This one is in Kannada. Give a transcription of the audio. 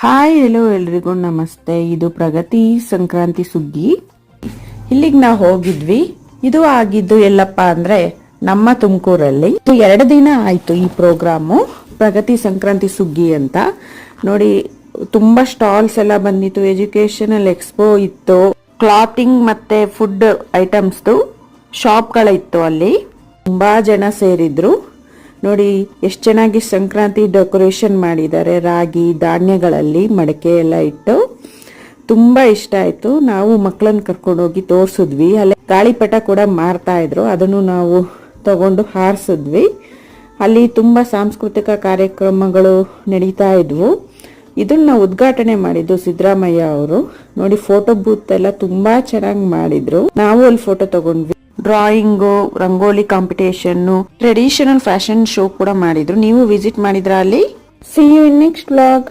ಹಾಯ್ ಹೆಲೋ ಎಲ್ರಿಗೂ ನಮಸ್ತೆ. ಇದು ಪ್ರಗತಿ ಸಂಕ್ರಾಂತಿ ಸುಗ್ಗಿ. ಇಲ್ಲಿಗೆ ನಾವು ಹೋಗಿದ್ವಿ. ಇದು ಆಗಿದ್ದು ಎಲ್ಲಪ್ಪ ಅಂದ್ರೆ ನಮ್ಮ ತುಮಕೂರಲ್ಲಿ. ಎರಡು ದಿನ ಆಯ್ತು ಈ ಪ್ರೋಗ್ರಾಮು, ಪ್ರಗತಿ ಸಂಕ್ರಾಂತಿ ಸುಗ್ಗಿ ಅಂತ. ನೋಡಿ, ತುಂಬಾ ಸ್ಟಾಲ್ಸ್ ಎಲ್ಲ ಬಂದಿತ್ತು ಎಜುಕೇಶನಲ್ ಎಕ್ಸ್ಪೋ ಇತ್ತು ಕ್ಲಾತಿಂಗ್ ಮತ್ತೆ ಫುಡ್ ಐಟಮ್ಸ್ದು ಶಾಪ್ಗಳಿತ್ತು ಅಲ್ಲಿ. ತುಂಬಾ ಜನ ಸೇರಿದ್ರು. ನೋಡಿ, ಎಷ್ಟು ಚೆನ್ನಾಗಿ ಸಂಕ್ರಾಂತಿ ಡೆಕೋರೇಷನ್ ಮಾಡಿದ್ದಾರೆ. ರಾಗಿ, ಧಾನ್ಯಗಳಲ್ಲಿ ಮಡಕೆ ಎಲ್ಲ ಇಟ್ಟು ತುಂಬಾ ಇಷ್ಟ ಆಯ್ತು. ನಾವು ಮಕ್ಕಳನ್ನ ಕರ್ಕೊಂಡು ಹೋಗಿ ತೋರಿಸಿದ್ವಿ. ಅಲ್ಲಿ ಗಾಳಿಪಟ ಕೂಡ ಮಾರ್ತಾ ಇದ್ರು. ಅದನ್ನು ನಾವು ತಗೊಂಡು ಹಾರಿಸಿದ್ವಿ. ಅಲ್ಲಿ ತುಂಬಾ ಸಾಂಸ್ಕೃತಿಕ ಕಾರ್ಯಕ್ರಮಗಳು ನಡೀತಾ ಇದ್ವು. ಇದನ್ನ ಉದ್ಘಾಟನೆ ಮಾಡಿದ್ದು ಸಿದ್ದರಾಮಯ್ಯ ಅವರು. ನೋಡಿ, ಫೋಟೋ ಬೂತ್ ಎಲ್ಲ ತುಂಬಾ ಚೆನ್ನಾಗಿ ಮಾಡಿದ್ರು. ನಾವು ಅಲ್ಲಿ ಫೋಟೋ ತಗೊಂಡ್ವಿ. Drawing rangoli competition traditional fashion show ಕೂಡ ಮಾಡಿದ್ರು. ನೀವು ವಿಸಿಟ್ ಮಾಡಿದ್ರ ಅಲ್ಲಿ? See you in next blog